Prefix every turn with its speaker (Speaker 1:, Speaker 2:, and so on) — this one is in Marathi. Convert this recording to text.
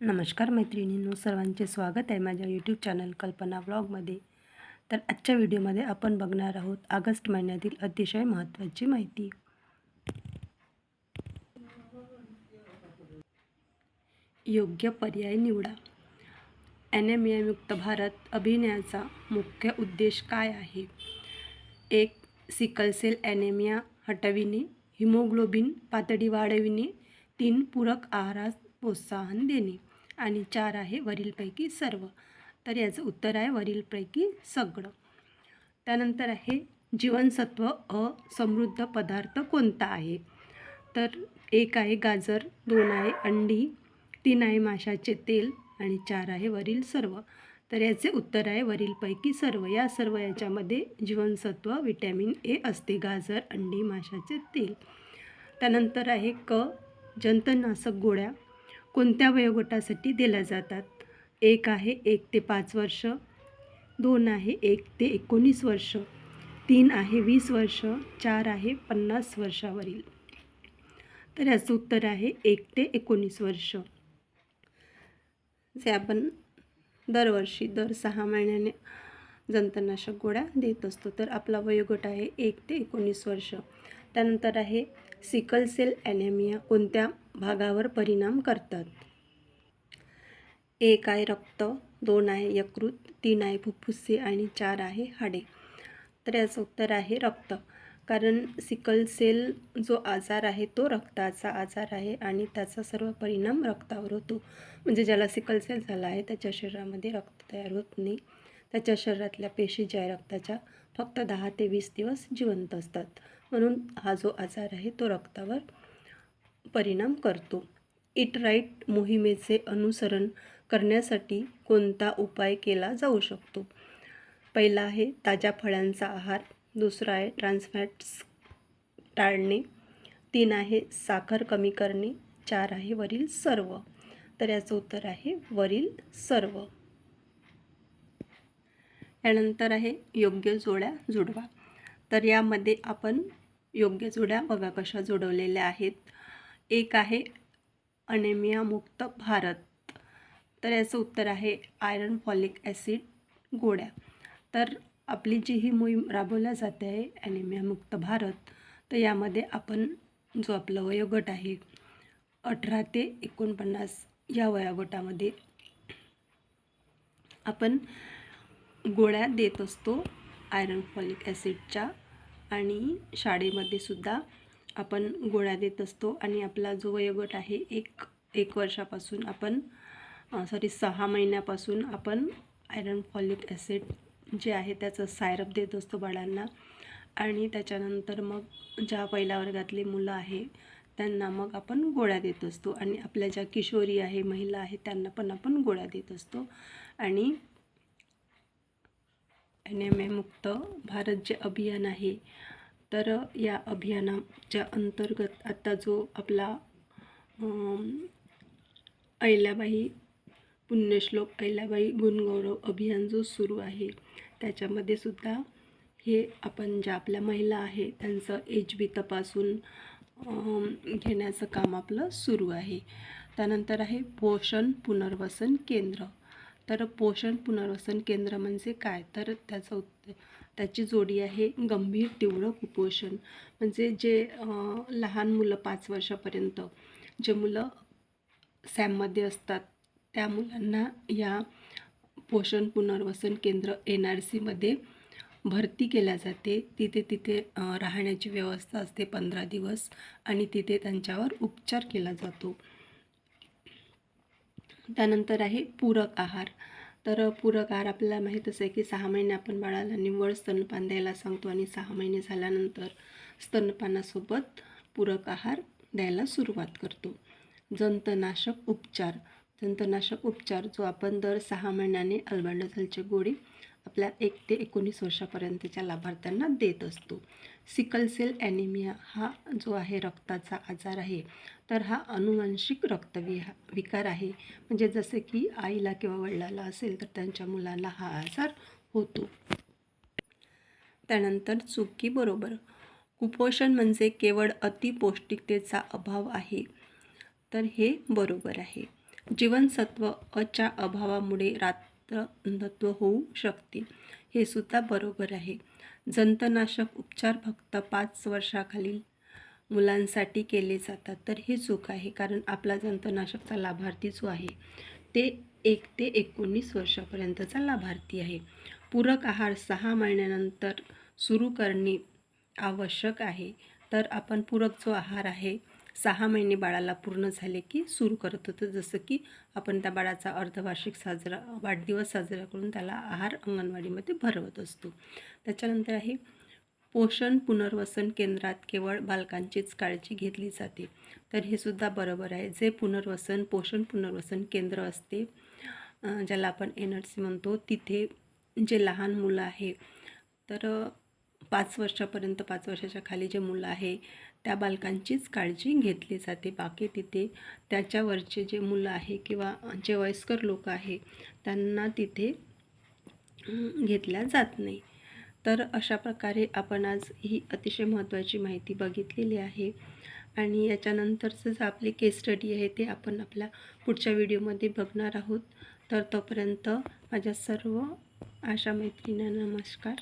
Speaker 1: नमस्कार मैत्रिणींनो सर्वांचे स्वागत आहे माझ्या यूट्यूब चॅनल कल्पना ब्लॉगमध्ये तर आजच्या व्हिडिओमध्ये आपण बघणार आहोत ऑगस्ट महिन्यातील अतिशय महत्त्वाची माहिती. योग्य पर्याय निवडा. ॲनेमियामुक्त भारत अभियानाचा मुख्य उद्देश काय आहे? एक सिकलसेल ॲनेमिया हटविणे. हिमोग्लोबिन पातळी वाढविणे. तीन पूरक आहारास प्रोत्साहन देणे. आणि चार आहे वरीलपैकी सर्व. तर याचं उत्तर आहे वरीलपैकी सगळं. त्यानंतर आहे जीवनसत्व अ समृद्ध पदार्थ कोणता आहे? तर एक आहे गाजर दोन आहे अंडी तीन आहे माशाचे तेल आणि चार आहे वरील सर्व. तर याचे उत्तर आहे वरीलपैकी सर्व. या सर्व याच्यामध्ये जीवनसत्व विटॅमिन ए असते गाजर अंडी माशाचे तेल. त्यानंतर आहे क जंतनाशक गोळ्या. कोणत्या वयोगटासाठी दिल्या जातात? एक आहे एक ते पाच वर्ष दोन आहे एक ते एकोणीस वर्ष तीन आहे वीस वर्ष चार आहे पन्नास वर्षावरील. तर याचं उत्तर आहे एक ते एकोणीस वर्ष. जे आपण दरवर्षी दर सहा महिन्याने जंतनाशक गोळ्या देत असतो तर आपला वयोगट आहे एक ते एकोणीस वर्ष. त्यानंतर आहे सिकल सेल ॲनेमिया कोणत्या भागावर परिणाम करतात? एक आहे रक्त दोन आहे यकृत तीन आहे फुफ्फुसे आणि चार आहे हाडे. तर याचं उत्तर आहे रक्त. कारण सिकल सेल जो आजार आहे तो रक्ताचा आजार आहे आणि त्याचा सर्व परिणाम रक्तावर होतो. म्हणजे ज्याला सिकल सेल झाला आहे त्याच्या शरीरामध्ये रक्त तयार होत नाही. त्याच्या शरीरातल्या पेशी ज्या आहे रक्ताच्या फक्त दहा ते वीस दिवस जिवंत असतात. म्हणून हा जो आजार आहे तो रक्तावर परिणाम करतो. इट राईट मोहिमेचे अनुसरण करण्यासाठी कोणता उपाय केला जाऊ शकतो? पहिला आहे ताज्या फळांचा आहार दुसरा आहे ट्रान्सफॅट्स टाळणे तीन आहे साखर कमी करणे चार आहे वरील सर्व. तर याचं उत्तर आहे वरील सर्व. यानंतर आहे योग्य जोड्या जुडवा. तर यामध्ये आपण योग्य जोड्या बघा कशा जोडवलेल्या आहेत. एक आहे अनेमिया मुक्त भारत. तर याचं उत्तर आहे आयरन फॉलिक ॲसिड गोळ्या. तर आपली जी ही मोहीम राबवल्या जाते आहे ॲनेमिया मुक्त भारत तर यामध्ये आपण जो आपला वयोगट आहे अठरा ते एकोणपन्नास या वयोगटामध्ये आपण गोळ्या देत असतो. आयरन फॉलिक ॲसिडच्या आणि शाळेमध्ये सुद्धा आपण गोळ्या देत असतो. आणि आपला जो वयोगट आहे एक एक वर्षापासून आपण सॉरी सहा महिन्यापासून आपण आयरन फॉलिक ॲसिड जे आहे त्याचं सायरप देत असतो बाळांना. आणि त्याच्यानंतर मग ज्या पहिल्या वर्गातली मुलं आहे त्यांना मग आपण गोळ्या देत असतो. आणि आपल्या ज्या किशोरी आहे महिला आहे त्यांना पण आपण गोळ्या देत असतो. आणि एन एम ए मुक्त भारत जे अभियान आहे तर या अभियानाच्या अंतर्गत आता जो आपला अहिल्याबाई पुण्यश्लोक अहिल्याबाई गुणगौरव अभियान जो सुरू आहे त्याच्यामध्ये सुद्धा हे आपण ज्या आपल्या महिला आहे त्यांचं एच बी तपासून घेण्याचं काम आपलं सुरू आहे. त्यानंतर आहे पोषण पुनर्वसन केंद्र. तर पोषण पुनर्वसन केंद्र म्हणजे काय? तर त्याचं उत्तर त्याची जोडी आहे गंभीर तीव्र कुपोषण. म्हणजे जे लहान मुलं पाच वर्षापर्यंत जे मुलं सॅममध्ये असतात त्या मुलांना या पोषण पुनर्वसन केंद्र एन आर सीमध्ये भरती केल्या जाते. तिथे तिथे राहण्याची व्यवस्था असते पंधरा दिवस आणि तिथे त्यांच्यावर उपचार केला जातो. त्यानंतर आहे पूरक आहार. तर पूरक आहार आपल्याला माहीतच आहे की सहा महिने आपण बाळाला निव्वळ स्तनपान द्यायला सांगतो आणि सहा महिने झाल्यानंतर स्तनपानासोबत पूरक आहार द्यायला सुरुवात करतो. जंतनाशक उपचार. जंतनाशक उपचार जो आपण दर सहा महिन्याने अल्बंडाझलची गोळी आपल्या एक ते एकोणीस वर्षापर्यंतच्या लाभार्थ्यांना देत असतो. सिकल सेल ॲनिमिया हा जो आहे रक्ताचा आजार आहे तर हा अनुवांशिक रक्तविहा विकार आहे. म्हणजे जसे की आईला किंवा वडिलाला असेल तर त्यांच्या मुलाला हा आजार होतो. त्यानंतर चुकी बरोबर. कुपोषण म्हणजे केवळ अतिपौष्टिकतेचा अभाव आहे तर हे बरोबर आहे. जीवनसत्व अच्या अभावामुळे तत्व होऊ शकते. हे सुद्धा बरोबर आहे. जंतनाशक उपचार फक्त पाच वर्षाखालील मुलांसाठी केले जातात. तर हे चूक आहे कारण आपला जंतनाशकचा लाभार्थी जो आहे ते एक ते एकोणीस वर्षापर्यंतचा लाभार्थी आहे. पूरक आहार सहा महिन्यानंतर सुरू करणे आवश्यक आहे. तर आपण पूरक जो आहार आहे सहा महिने बाळाला पूर्ण झाले की सुरू करत होतो. जसं की आपण त्या बाळाचा अर्धवार्षिक साजरा वाढदिवस साजरा करून त्याला आहार अंगणवाडीमध्ये भरवत असतो. त्याच्यानंतर आहे पोषण पुनर्वसन केंद्रात केवळ बालकांचीच काळजी घेतली जाते. तर हे सुद्धा बरोबर आहे. जे पुनर्वसन पोषण पुनर्वसन केंद्र असते ज्याला आपण एन आर सी म्हणतो तिथे जे लहान मुलं आहे तर पाच वर्षापर्यंत पाच वर्षाच्या खाली जे मुलं आहे त्या बालकांचीच काळजी घेतली जाते. बाकी तिथे त्याच्यावरचे जे मुलं आहे किंवा जे वयस्कर लोक आहे त्यांना तिथे घेतल्या जात नाही. तर अशा प्रकारे आपण आज ही अतिशय महत्त्वाची माहिती बघितलेली आहे. आणि याच्यानंतरचं जे आपली केस स्टडी आहे ते आपण आपल्या पुढच्या व्हिडिओमध्ये बघणार आहोत. तर तोपर्यंत माझ्या सर्व आशा मैत्रिणींना नमस्कार.